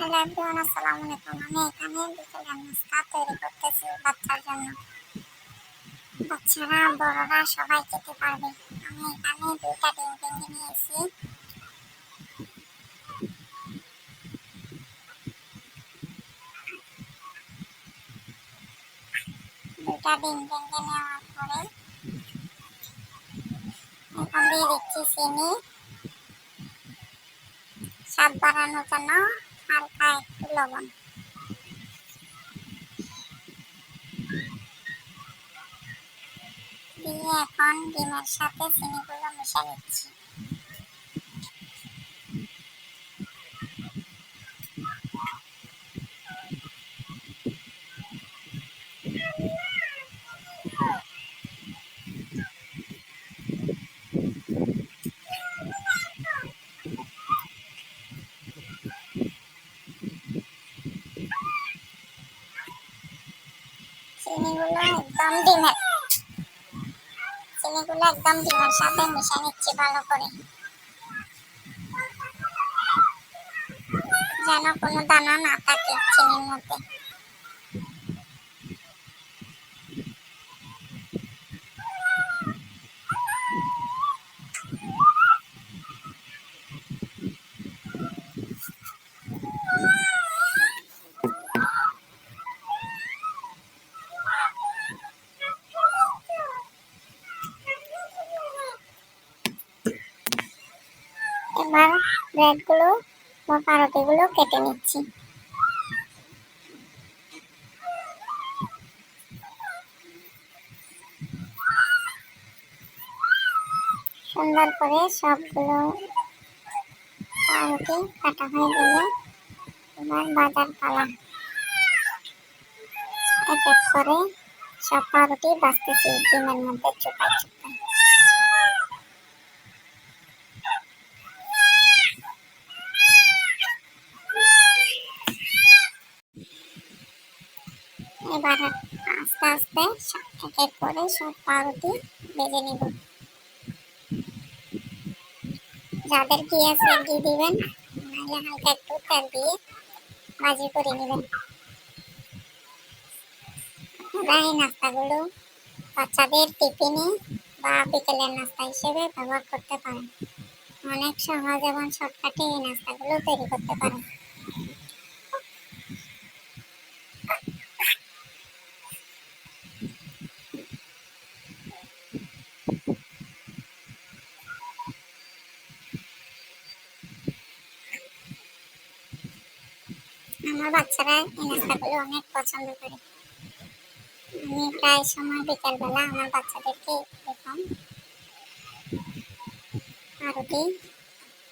Hello everyone, আসসালামু আলাইকুম। আমি এখানে বিকেলের নাস্তা তৈরি করতেছি বাচ্চার জন্য। বাচ্চারা, বড়রা সবাই খেতে পারবে। আমি এখানে বাড়ানোর জন্য হালকা একটু লবণ দিয়ে এখন ডিমের সাথে চিনিগুলো মিশে নিচ্ছি। চিনিগুলো একদম ডিমের। চিনিগুলো একদম ডিমের সাথে মিশে নিচ্ছি ভালো করে। যেন কোনো দানা না থাকে চিনির মধ্যে। এবার ব্রেডগুলো বা পাউরুটিগুলো কেটে নিচ্ছি। সুন্দর করে সবগুলো পাউরুটি কাটা হয়ে গেলে এবার বাজার পালা। এক এক করে সব পাউরুটি বাঁচতেছি, ডিমের মধ্যে চুপাই চুপাই এবার আস্তে আস্তে এক এক করে সব পাউরুটি ভেজে নিব। যাদের ঘি আছে ঘি দিবেন, নাহলে হালকা একটু তেল দিয়ে ভাজি করে নেবেন। এই নাস্তাগুলো বাচ্চাদের টিফিনে বা বিকেলের নাস্তা হিসেবে ব্যবহার করতে পারেন। অনেক সহজ এবং শর্টকাটে এই নাস্তাগুলো তৈরি করতে পারেন। আমার বাচ্চারা এই নাস্তাগুলো অনেক পছন্দ করে। আমি প্রায় সময় বিকালবেলা আমার বাচ্চাদেরকে এরকম পাউরুটি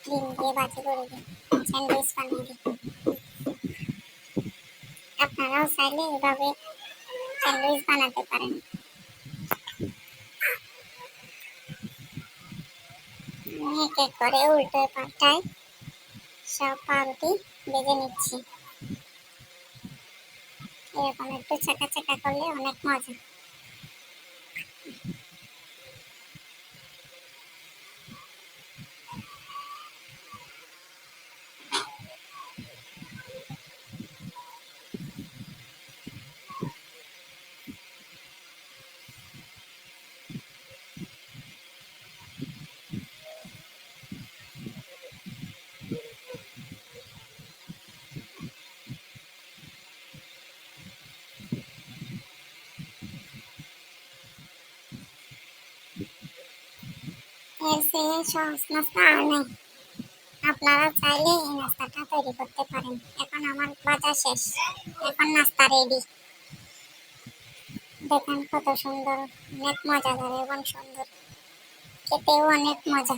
ডিম দিয়ে বাজি করে দিই, স্যান্ডউইচ বানিয়ে দিই। আপনারাও চাইলে এভাবে স্যান্ডউইচ বানাতে পারেন। এক এক করে উল্টো পাল্টায় সব পাউরুটি বেজে নিচ্ছি। এরকম একটু চাকা চাকা করলে অনেক মজা। এর চেয়ে সহজ নাস্তা আপনারা চাইলে এই নাস্তাটা তৈরি করতে পারেন। এখন আমার বাজার শেষ। এখন নাস্তা রেডি দেখেন কত সুন্দর, অনেক মজাদার এবং সুন্দর। খেতেও অনেক মজা।